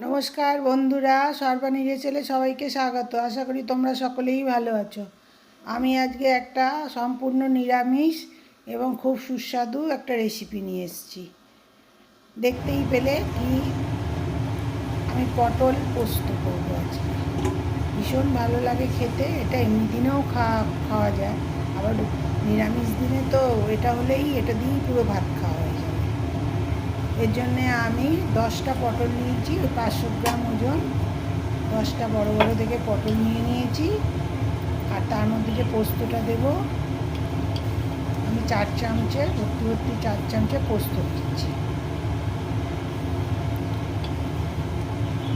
নমস্কার বন্ধুরা সর্বানিজে ছেলে সবাইকে স্বাগত। আশা করি তোমরা সকলেই ভালো আছো। আমি আজকে একটা সম্পূর্ণ নিরামিষ এবং খুব সুস্বাদু একটা রেসিপি নিয়ে এসেছি। দেখতেই পেলে কি আমি পটল পোস্ত করব আজকে। ভীষণ ভালো লাগে খেতে, এটা এমনি দিনেও খাওয়া খাওয়া যায়। আবার নিরামিষ দিনে তো এটা হলেই, এটা দিয়েই পুরো ভাত খাওয়া এর জন্যে আমি দশটা পটল নিয়েছি পাঁচশো গ্রাম ওজন। দশটা বড় বড় থেকে পটল নিয়ে নিয়েছি, আর তার মধ্যে যে পোস্তটা দেব, আমি চার চামচে, ভর্তি ভর্তি চার চামচে পোস্ত দিচ্ছি।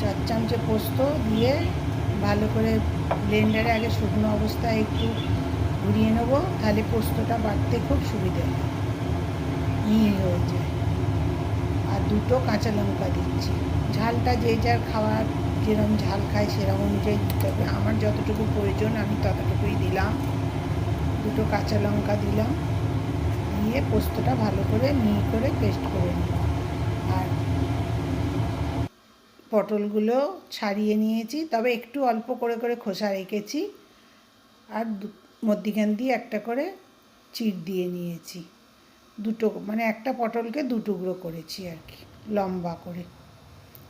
চার চামচে পোস্ত দিয়ে ভালো করে ব্লেন্ডারে আগে শুকনো অবস্থায় একটু ঘুরিয়ে নেব, তাহলে পোস্তটা বাটতে খুব সুবিধে হয় মিহি হয়ে যায় দুটো কাঁচা লঙ্কা দিচ্ছি। ঝালটা যে যার খাওয়ার যেরকম ঝাল খায় সেরকম অনুযায়ী দিতে হবে। আমার যতটুকু প্রয়োজন আমি ততটুকুই দিলাম। দুটো কাঁচা লঙ্কা দিলাম। দিয়ে পোস্তটা ভালো করে মিহি করে পেস্ট করে নিলাম। আর পটলগুলো ছাড়িয়ে নিয়েছি। তবে একটু অল্প করে করে খোসা রেখেছি। আর মধ্যিখান দিয়ে একটা করে চিট দিয়ে নিয়েছি। দুটো মানে একটা পটলকে দু টুকরো করেছি আর কি, লম্বা করে।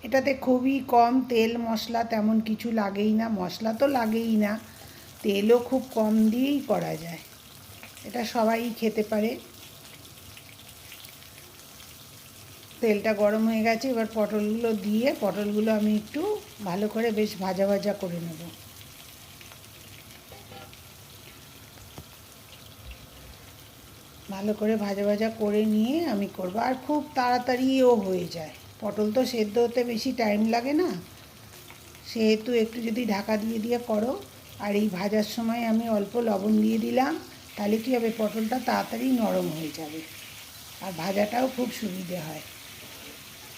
এটাতে খুবই কম তেল, মশলা তেমন কিছু লাগেই না, মশলা তো লাগেই না, তেলও খুব কম দিয়েই করা যায়। এটা সবাই খেতে পারে। তেলটা গরম হয়ে গেছে, এবার পটলগুলো দিয়ে, পটলগুলো আমি একটু ভালো করে বেশ ভাজা ভাজা করে নেব। ভালো করে ভাজা ভাজা করে নিয়ে আমি করব। আর খুব তাড়াতাড়িও হয়ে যায়। পটল তো সেদ্ধ হতে বেশি টাইম লাগে না। সেহেতু একটু যদি ঢাকা দিয়ে দিয়ে করো। আর এই ভাজার সময় আমি অল্প লবণ দিয়ে দিলাম। তাহলে কী হবে? পটলটা তাড়াতাড়ি নরম হয়ে যাবে। আর ভাজাটাও খুব সুবিধে হয়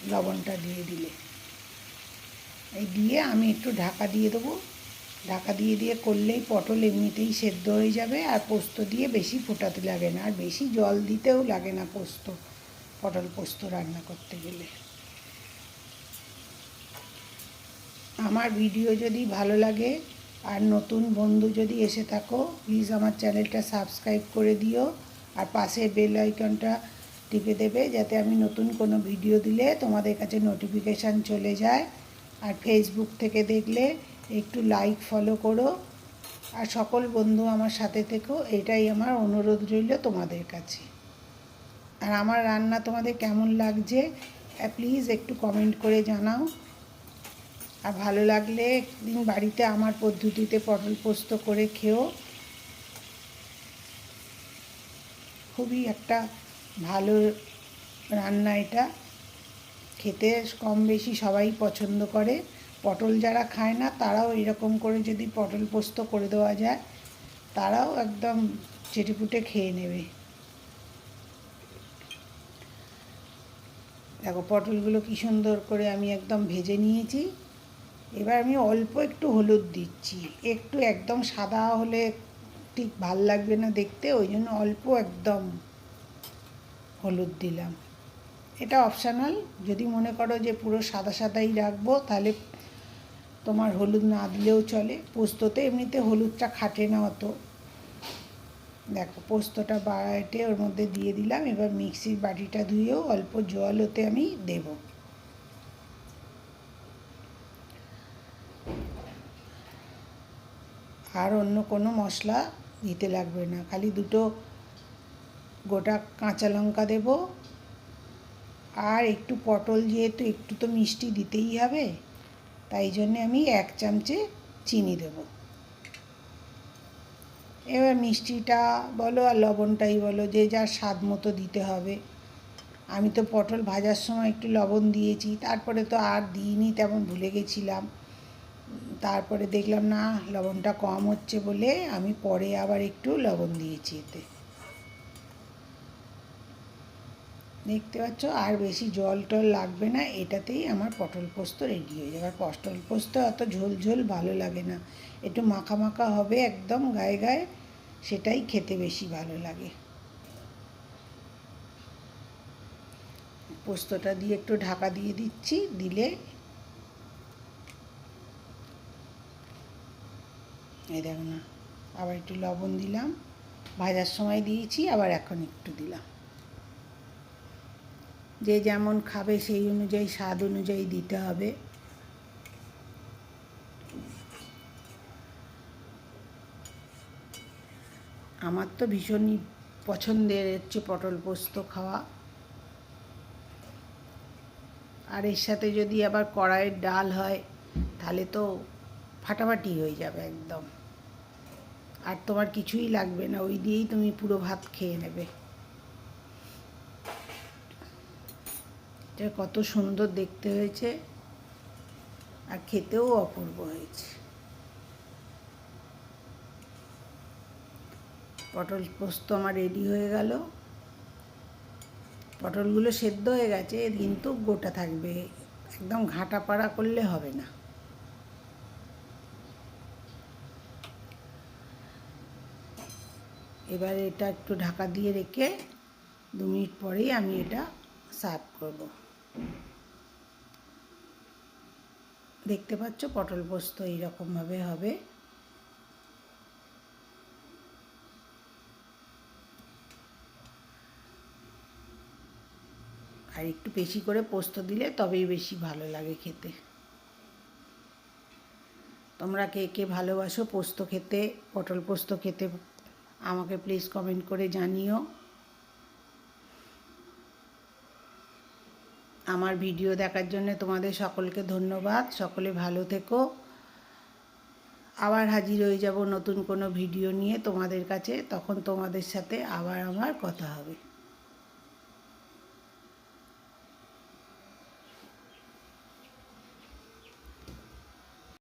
লবণটা দিয়ে দিলে। এই দিয়ে আমি একটু ঢাকা দিয়ে দেবো। ঢাকা দিয়ে দিয়ে করলেই পটল এমনিতেই সেদ্ধ হয়ে যাবে আর পোস্ত দিয়ে বেশি ফোটাতে লাগে না। আর বেশি জল দিতেও লাগে না পোস্ত, পটল পোস্ত রান্না করতে গেলে। আমার ভিডিও যদি ভালো লাগে আর নতুন বন্ধু যদি এসে থাকো প্লিজ আমার চ্যানেলটা সাবস্ক্রাইব করে দিও আর পাশে বেল আইকনটা টিপে দেবে যাতে আমি নতুন কোনো ভিডিও দিলে তোমাদের কাছে নোটিফিকেশান চলে যায়। আর ফেসবুক থেকে দেখলে একটু লাইক ফলো করো। আর সকল বন্ধু আমার সাথে থেকো, এটাই আমার অনুরোধ রইল তোমাদের কাছে। আর আমার রান্না তোমাদের কেমন লাগছে প্লিজ একটু কমেন্ট করে জানাও। আর ভালো লাগলে একদিন বাড়িতে আমার পদ্ধতিতে পটল পোস্ত করে খেও। খুবই একটা ভালো রান্না এটা। খেতে কম বেশি সবাই পছন্দ করে। পটল যারা খায় না, তারাও এরকম করে যদি পটল পোস্ত করে দেওয়া যায়, তারাও একদম চেটেপুটে খেয়ে নেবে। দেখো পটলগুলো কি সুন্দর করে আমি একদম ভেজে নিয়েছি। এবার আমি অল্প একটু হলুদ দিচ্ছি। একটু একদম সাদা হলে ঠিক ভালো লাগবে না দেখতে, ওই জন্য অল্প একদম হলুদ দিলাম। এটা অপশানাল যদি মনে করো যে পুরো সাদা সাদাই রাখব, তাহলে তোমার হলুদ না দিলেও চলে। পোস্ততে এমনিতে হলুদটা খাটে না অত। দেখো, পোস্তটা বাড়াইটে ওর মধ্যে দিয়ে দিলাম। এবার মিক্সির বাটিটা ধুয়েও অল্প জল ওতে আমি দেব। আর অন্য কোনো মশলা দিতে লাগবে না। খালি দুটো গোটা কাঁচা লঙ্কা দেব। আর একটু পটল যেহেতু, একটু তো মিষ্টি দিতেই হবে। তাই জন্যে আমি এক চামচে চিনি দেব। এবার মিষ্টিটা বলো আর লবণটাই বলো, যে যার স্বাদ মতো দিতে হবে। আমি তো পটল ভাজার সময় একটু লবণ দিয়েছি, তারপরে তো আর দিইনি, তেমন ভুলে গেছিলাম। তারপরে দেখলাম না, লবণটা কম হচ্ছে বলে আমি পরে আবার একটু লবণ দিয়েছি এতে। দেখতে পাচ্ছ, আর বেশি জল টল লাগবে না, এটাতেই আমার পটল পোস্ত রেডি হয়ে যাবে। আর পটল পোস্ত অত ঝোল ঝোল ভালো লাগে না। একটু মাখা মাখা হবে একদম গায়ে গায়ে, সেটাই খেতে বেশি ভালো লাগে। পোস্তটা দিয়ে একটু ঢাকা দিয়ে দিচ্ছি, দিলে এই দেখো না, আবার একটু লবণ দিলাম। ভাজার সময় দিয়েছি, আবার এখন একটু দিলাম। যে যেমন খাবে সেই অনুযায়ী স্বাদ অনুযায়ী দিতে হবে। আমার তো ভীষণই পছন্দের হচ্ছে পটল পোস্ত খাওয়া। আর এর সাথে যদি আবার কড়াইয়ের ডাল হয়, তাহলে তো ফাটাফাটি হয়ে যাবে একদম। আর তোমার কিছুই লাগবে না, ওই দিয়েই তুমি পুরো ভাত খেয়ে নেবে। এটা কত সুন্দর দেখতে হয়েছে। আর খেতেও অপূর্ব হয়েছে। পটল পোস্ত আমার রেডি হয়ে গেল। পটলগুলো সেদ্ধ হয়ে গেছে, কিন্তু গোটা থাকবে। একদম ঘাটা পাড়া করলে হবে না। এবার এটা একটু ঢাকা দিয়ে রেখে দু মিনিট পরেই আমি এটা সার্ভ করব। দেখতে পাচ্ছ পটল পোস্ত এইরকমভাবে হবে। আর একটু বেশি করে পোস্ত দিলে তবেই বেশি ভালো লাগে খেতে। তোমরা কে কে ভালোবাসো পোস্ত খেতে, পটল পোস্ত খেতে, আমাকে প্লিজ কমেন্ট করে জানিও। আমার ভিডিও দেখার জন্য তোমাদের সকলকে ধন্যবাদ। সকলে ভালো থেকো। আবার হাজির হয়ে যাব নতুন কোনো ভিডিও নিয়ে তোমাদের কাছে। তখন তোমাদের সাথে আবার আমার কথা হবে।